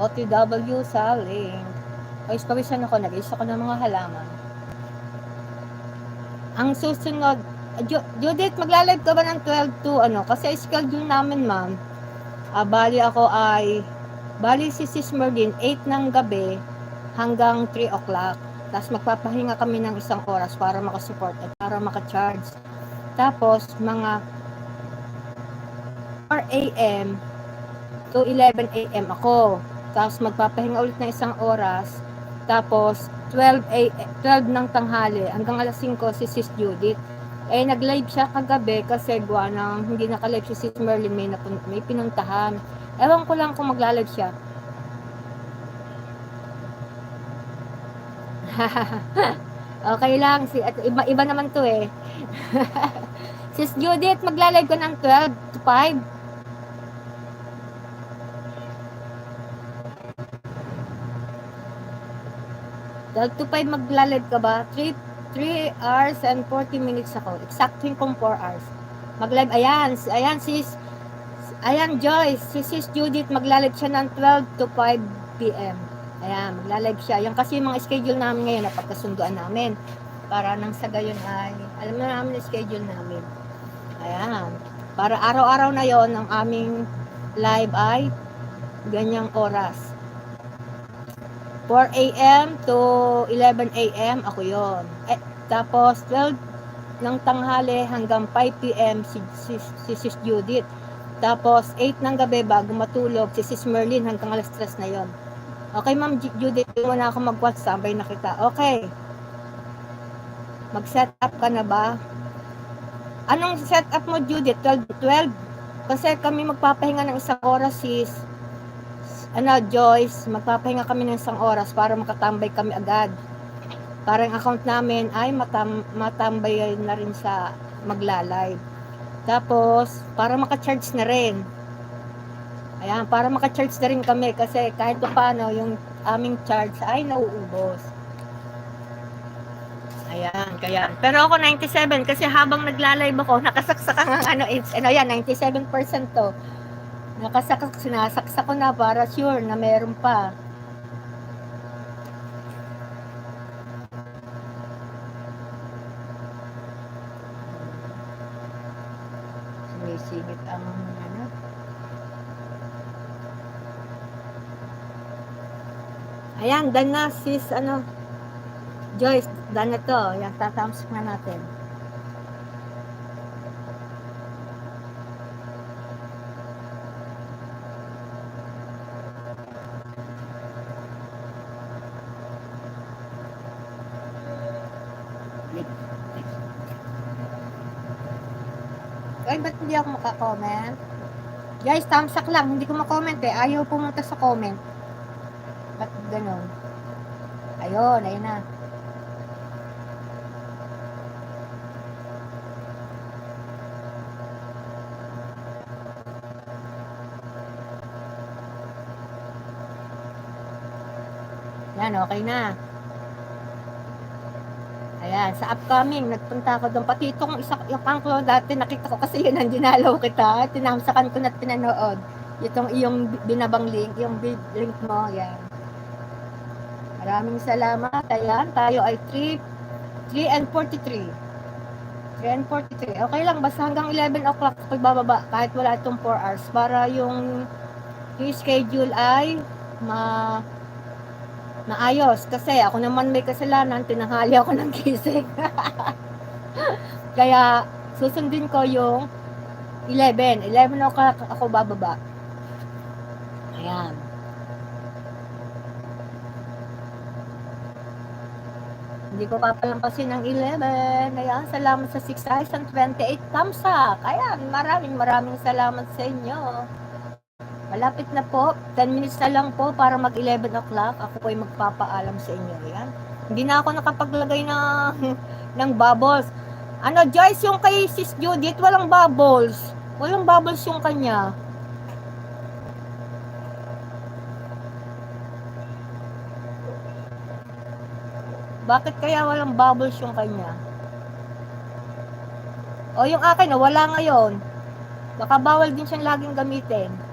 OTW sa link. Pawis pawisan ako, nag-isa ko ng mga halaman. Ang susunod, Ju- Judith, magla-live ka ba ng 12 to ano? Kasi schedule namin, ma'am. Ah, bali ako ay, bali si Sis Merlin, 8 ng gabi hanggang 3 o'clock. Tapos magpapahinga kami ng isang oras para makasupport at para makacharge. Tapos, mga 4 a.m. to 11 a.m. ako. Tapos magpapahinga ulit ng isang oras. Tapos 12 a 12 ng tanghali hanggang alas 5 si Sis Judith. Eh nag-live siya kagabi kasi gawa ng hindi naka-live si Sis Merlin may, napun- may pinuntahan. Ewan ko lang kung magla-live siya. okay lang si at iba iba naman to eh. Sis Judith, magla-live ka ng 12 to 5. Dahil to 5 magla-live ka ba? 3, 3 hours and 40 minutes ako. Exacting kung 4 hours. Mag-live, ayan, ayan sis, ayan Joyce, si sis Judith magla-live siya ng 12 to 5 p.m. Ayan, magla-live siya. Yan kasi yung mga schedule namin ngayon na pagkasunduan namin. Para nang sa gayon ay, alam na namin yung schedule namin. Ayan. Para araw-araw na yon ang aming live ay ganyang oras. 4 a.m. to 11 a.m. ako yon. Eh, tapos 12 ng tanghali hanggang 5 p.m. si, si, si Sis Judith. Tapos 8 ng gabi bago matulog si Sis Merlin hanggang alas 3 na yon. Okay, Ma'am Ju- Judith, mo na ako mag-WhatsApp, sabay na kita. Okay. Mag-set up ka na ba? Anong set up mo, Judith? 12, 12? Kasi kami magpapahinga ng isang oras, sis ano, Joyce, magpapahinga kami ng isang oras para makatambay kami agad. Para ang account namin ay matam matambay na rin sa magla-live. Tapos, para maka-charge na rin. Ayan, para maka-charge na rin kami kasi kahit pa paano yung aming charge ay nauubos. Ayan, kaya. Pero ako 97 kasi habang nagla-live ako, nakasaksak ang ano, it's, ano yan, 97% to. Nakasaksak, sinasaksak ko na para sure na meron pa. Sumisingit ang ano. Ayan, done na sis, ano, Joyce, done na to. Yan, tatams na natin. Ay, ba't hindi ako makakomment? Guys, thumbs up lang. Hindi ko makomment eh. Ayaw pumunta sa comment. Ba't ganun? Ayun, ayun na. Yan, okay na. Ayan, sa upcoming, nagpunta ako doon. Pati itong isa, yung angklo dati, nakita ko kasi yun ang dinalaw kita. Tinamsakan ko na pinanood. Itong iyong binabang link, yung link mo, yan. Maraming salamat. Ayan, tayo ay 3, 3 and 43. 3 and 43. Okay lang, basta hanggang 11 o'clock ako bababa, kahit wala itong 4 hours. Para yung schedule ay ma maayos kasi ako naman may kasalanan tinanghali ako ng gising. Kaya susundin ko yung 11 11 o'clock ako bababa. Ayan. Hindi ko papalampasin ng 11 ayan salamat sa 6 eyes and 28 thumbs up. Ayan maraming maraming salamat sa inyo Malapit na po. 10 minutes na lang po para mag 11 o'clock. Ako po ay magpapaalam sa inyo. Yan. Hindi na ako nakapaglagay ng, ng bubbles. Ano, Joyce, yung kay Sis Judith, walang bubbles. Walang bubbles yung kanya. Bakit kaya walang bubbles yung kanya? O yung akin, wala ngayon. Baka bawal din siyang laging gamitin.